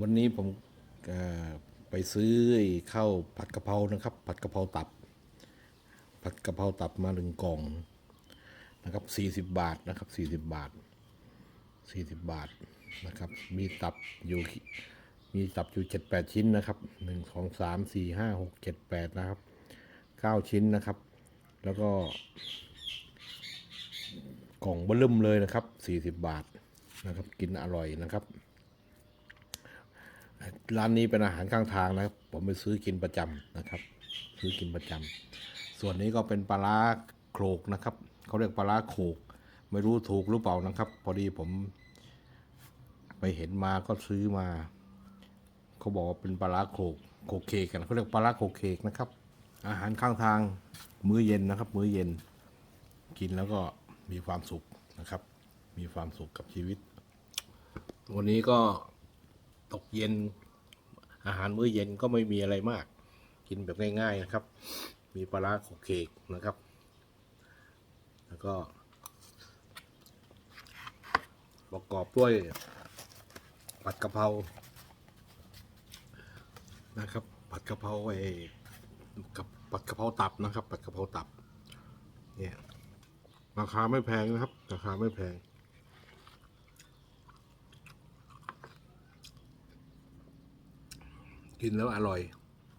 วันนี้ผมไปซื้อข้าวผัดกะเพรานะครับ ผัดกะเพราตับ ผัดกะเพราตับมาหนึ่งกล่องนะครับสี่สิบบาทนะครับสี่สิบบาทสี่สิบบาทนะครับ มีตับอยู่มีตับอยู่เจ็ดแปดชิ้นนะครับหนึ่งสองสามสี่ห้าหกเจ็ดแปดนะครับเก้าชิ้นนะครับ แล้วก็ กล่องเบลุ่มเลยนะครับสี่สิบบาทนะครับ กินอร่อยนะครับ ร้านนี้เป็นอาหารข้างทางนะครับ ผมไปซื้อกินประจำนะครับ ซื้อกินประจำส่วนนี้ก็เป็นปลาร้าโขลกนะครับเขาเรียกปลาร้าโขลกไม่รู้ถูกหรือเปล่านะครับ พอดีผม ไปเห็นมาก็ซื้อมาเขาบอกว่าเป็นปลาร้าโขลกโขลกเคกกันเขาเรียกปลาร้าโขลกเคกนะครับ อาหารข้างทางมื้อเย็นนะครับ มื้อเย็น กินแล้วก็มีความสุขนะครับ มีความสุขกับชีวิต วันนี้ก็ตกเย็น อาหารมื้อเย็นก็ไม่มีอะไรมาก กินแบบง่ายๆนะครับ มีปลาร้าขกเคกนะครับ แล้วก็ประกอบด้วยผัดกะเพรา นะครับ ผัดกะเพราไอ้กับผัดกะเพราตับนะครับ ผัดกะเพราตับ เนี่ย ราคาไม่แพงนะครับ ราคาไม่แพง กินแล้วอร่อย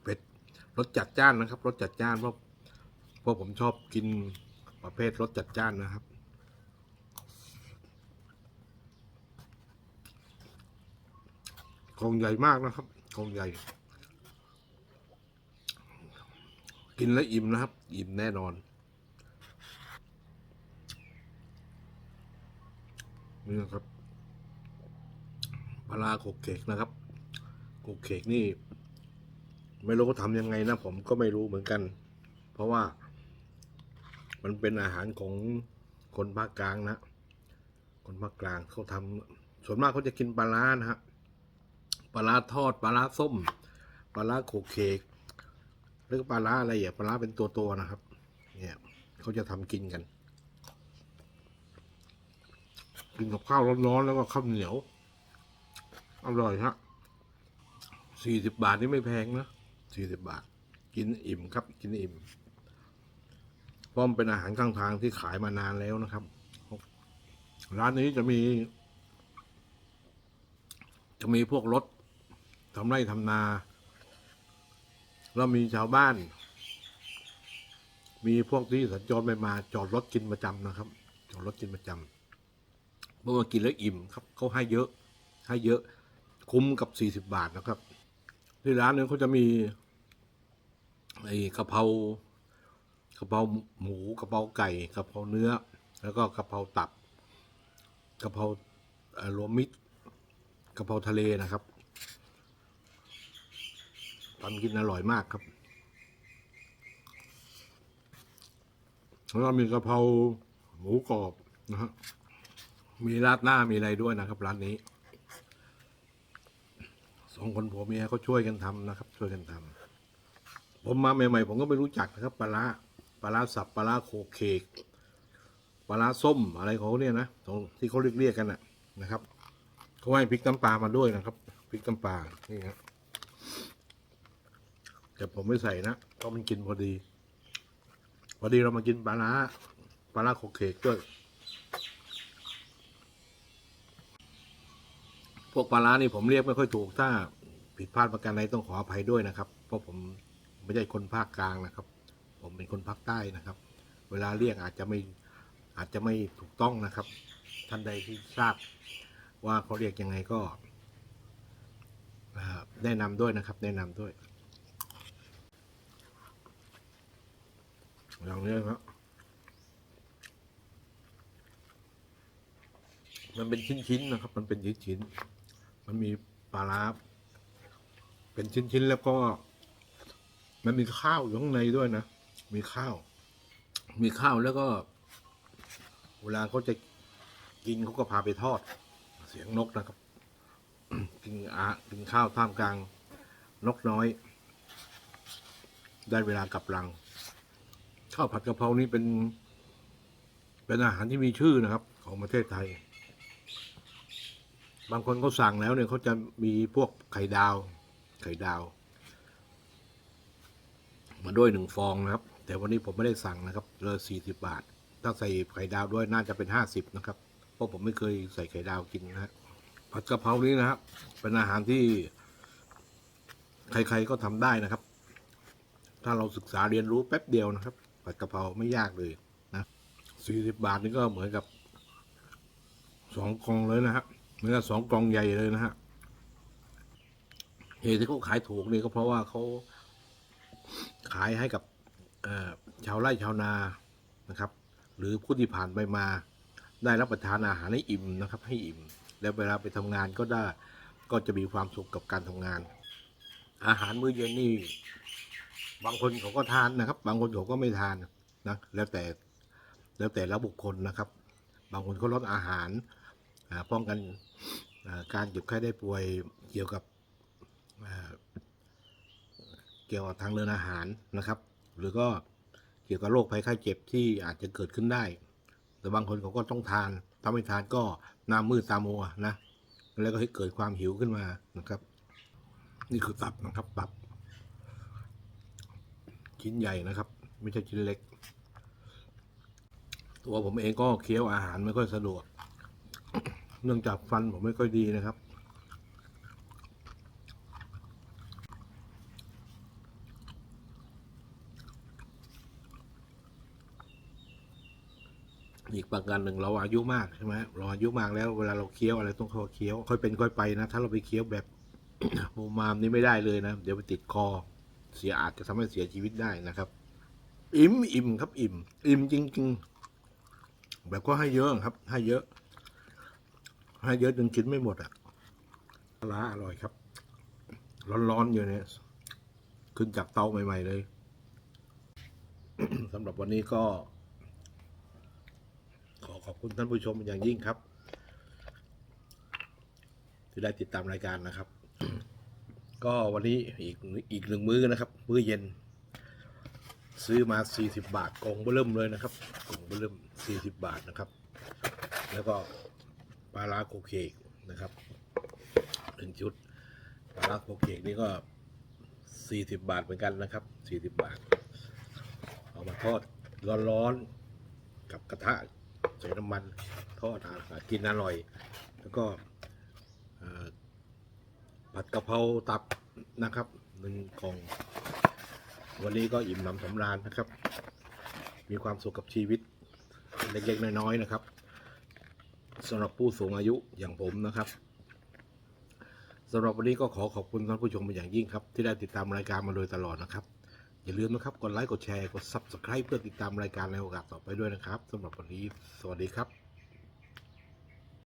เผ็ดรสจัดจ้านนะครับรสจัดจ้านเพราะเพราะผมชอบกินประเภทรสจัดจ้านนะครับ ของใหญ่มากนะครับ ของใหญ่ กินแล้วอิ่มนะครับ อิ่มแน่นอนนี่นะครับปลาโขกเขกนะครับโขกเขกนี่ ไม่รู้เขาทำยังไงนะผมก็ไม่รู้เหมือนกัน เพราะว่ามันเป็นอาหารของคนภาคกลางนะ คนภาคกลางเขาทำส่วนมากเขาจะกินปลาร้านะฮะปลาร้าทอดปลาร้าส้มปลาร้าโขเขกหรือปลาร้าอะไรอย่างปลาร้าเป็นตัวๆนะครับ เนี่ยเขาจะทำกินกัน กินกับข้าวร้อนๆแล้วก็ข้าวเหนียวอร่อยฮะสี่สิบบาทนี่ไม่แพงนะ สี่สิบบาท กินอิ่มครับ กินอิ่มพราะมันเป็นอาหารข้างทางที่ขายมานานแล้วนะครับ ร้านนี้จะมี จะมีพวกรถทำไร่ทำนา แล้วมีชาวบ้าน มีพวกที่สัญจรไปมาจอดรถกินประจำนะครับ จอดรถกินประจำเมื่อมากินแล้วอิ่มครับเขาให้เยอะ ให้เยอะ คุ้มกับสี่สิบบาทนะครับ ที่ร้านนี้เขาจะมี ไอ้กะเพรากะเพราหมูกะเพราไก่กะเพราเนื้อ แล้วก็กะเพราตับกะเพราอ่อรวมมิตรกะเพราทะเลนะครับทำกินอร่อยมากครับแล้วก็มีกะเพราหมูกรอบนะฮะมีราดหน้ามีอะไรด้วยนะครับร้านนี้สองคนผัวเมียเขาช่วยกันทำนะครับ ช่วยกันทำ ผมมาใหม่ๆผมก็ไม่รู้จักนะครับปลาร้าปลาร้าสับปลาร้าโคเคกปลาร้าส้มอะไรของเขาเนี่ยนะตรงที่เขาเรียกเรียกกันนะนะครับเขาให้พริกน้ำปลามาด้วยนะครับพริกน้ำปลานี่ครับแต่ผมไม่ใส่นะเพราะมันกินพอดีพอดีเรามากินปลาร้าปลาร้าโคเคกด้วยพวกปลาร้านี่ผมเรียกไม่ค่อยถูกถ้าผิดพลาดประการใดต้องขออภัยด้วยนะครับ เพราะผม ไม่ใช่คนภาคกลางนะครับ ผมเป็นคนภาคใต้นะครับ เวลาเรียกอาจจะไม่อาจจะไม่ถูกต้องนะครับ ท่านใดที่ทราบว่าเขาเรียกยังไงก็แนะนำด้วยนะครับ แนะนำด้วยลอย่างนี้ครับมันเป็นชิ้นๆนะครับ มันเป็นชิ้นๆมันมีปลาร้าเป็นชิ้นๆแล้วก็ มันมีข้าวอยู่ข้างในด้วยนะ มีข้าว มีข้าวแล้วก็ เวลาเขาจะกินเขาก็พาไปทอด เสียงนกนะครับ กินอากินข้าวท่ามกลาง นกน้อย ได้เวลากลับรัง ข้าวผัดกะเพรานี่เป็น เป็นอาหารที่มีชื่อนะครับ ของประเทศไทย บางคนเขาสั่งแล้วเนี่ยเขาจะมีพวกไข่ดาว ไข่ดาว มาด้วยหนึ่งฟองนะครับ แต่วันนี้ผมไม่ได้สั่งนะครับเลยสี่สิบบาท ถ้าใส่ไข่ดาวด้วยน่าจะเป็นห้าสิบนะครับ เพราะผมไม่เคยใส่ไข่ดาวกินนะผัดกะเพรานี้นะครับ เป็นอาหารที่ใครๆก็ทำได้นะครับ ถ้าเราศึกษาเรียนรู้แป๊บเดียวนะครับ ผัดกะเพราไม่ยากเลยนะสี่สิบบาทนี่ก็เหมือนกับสองกองเลยนะฮะเหมือนกับสองกองใหญ่เลยนะฮะเหตุที่เขาขายถูกนี่ก็เพราะว่าเขา ขายให้กับชาวไร่ชาวนานะครับ หรือผู้ที่ผ่านไปมา ได้รับประทานอาหารให้อิ่มนะครับ ให้อิ่ม แล้วเวลาไปทำงานก็ได้ก็จะมีความสุขกับการทำงาน อาหารมื้อเย็นนี่บางคนเขาก็ทานนะครับ บางคนเขาก็ไม่ทานนะแล้วแต่แล้วแต่ละบุคคลนะครับ บางคนเขาลดอาหารอ่าป้องกันการเจ็บไข้ได้ป่วยเกี่ยวกับ เกี่ยวกับทางเดินอาหารนะครับ หรือก็เกี่ยวกับโรคภัยไข้เจ็บที่อาจจะเกิดขึ้นได้ แต่บางคนเขาก็ต้องทาน ถ้าไม่ทานก็หน้ามืดตามัวนะ แล้วก็ให้เกิดความหิวขึ้นมานะครับ นี่คือตับนะครับตับ ชิ้นใหญ่นะครับ ไม่ใช่ชิ้นเล็ก ตัวผมเองก็เคี้ยวอาหารไม่ค่อยสะดวก เนื่องจากฟันผมไม่ค่อยดีนะครับ อีกประการหนึ่งเราอายุมากใช่ไหมเราอายุมากแล้วเวลาเราเคี้ยวอะไรต้องค่อยเคี้ยวค่อยเป็นค่อยไปนะ ถ้าเราไปเคี้ยวแบบโมมามนี่ไม่ได้เลยนะ เดี๋ยวไปติดคอ เสียอาจจะทำให้เสียชีวิตได้นะครับ อิ่มอิ่มครับ อิ่ม อิ่มจริง ๆ แบบก็ให้เยอะครับ ให้เยอะ ให้เยอะจนกินไม่หมดอะปลาร้าอร่อยครับ ร้อนๆอยู่เนี่ยขึ้นจากเตาใหม่ ๆ เลยสำหรับวันนี้ก็ ขอขอบคุณท่านผู้ชมอย่างยิ่งครับ ที่ได้ติดตามรายการนะครับ ก็วันนี้อีกอีกหนึ่งมื้อนะครับ มื้อเย็น ซื้อมา 40 บาทกล่องเบิ่มเลยนะครับกล่องเบิ่ม 40 บาทนะครับ แล้วก็ปลาลาโคเคกนะครับหนึ่งชุดปลาลาโคเคกนี่ก็ 40 บาทเหมือนกันนะครับ 40 บาท เอามาทอดร้อนๆกับกระทะ ใส่น้ำมันทอดอาหารกินอร่อย แล้วก็ผัดกะเพราตับนะครับหนึ่งกล่อง วันนี้ก็อิ่มหนำสำราญนะครับ มีความสุขกับชีวิตเล็กๆน้อยๆนะครับสำหรับผู้สูงอายุอย่างผมนะครับสำหรับวันนี้ก็ขอขอบคุณท่านผู้ชมเป็นอย่างยิ่งครับ ที่ได้ติดตามรายการมาโดยตลอดนะครับ อย่าลืมนะครับ กดไลค์ กดแชร์ กด Subscribe เพื่อติดตามรายการในโอกาสต่อไปด้วยนะครับสำหรับวันนี้ สวัสดีครับ